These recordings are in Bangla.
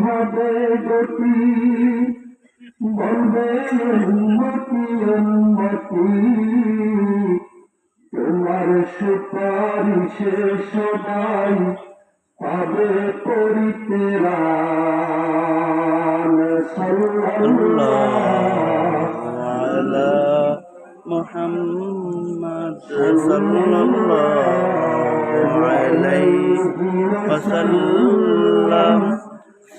হবে গতি বলবে উন্নতি উন্নতি তোমার সুপারিশে সবাই পাবে করিতে রান সাল্লাল্লাহু على محمد صلى الله عليه وسلم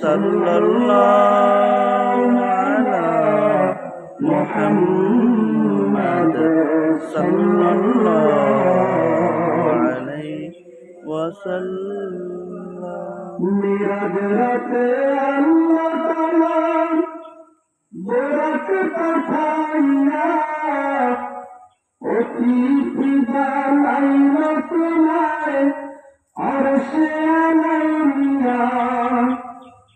صلى الله على محمد صلى الله عليه وسلم মিরাজ রাতে আল্লাহ তাআলা বরাক পাঠাইয়া অতিথি বানাইল তোমায় আরশে আলাইয়া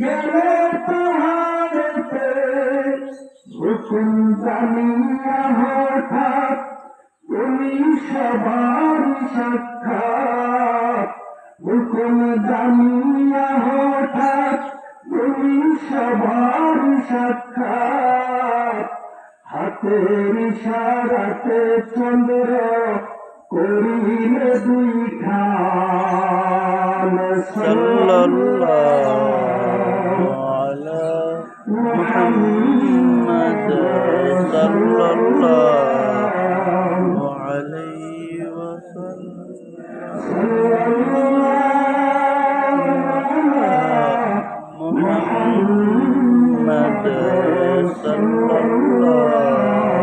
গেলে পাহাড়েতে হুকুম জানিয়া হঠাৎ তুমি সবার সাক্ষাৎ হুকুম জানিয়া হঠাৎ তুমি সবার সাক্ষাৎ হাতের ইশারাতে চন্দ্র করিলে দুই খান সাল্লাল্লাহ الله على محمد صلى الله عليه وسلم. محمد صلى الله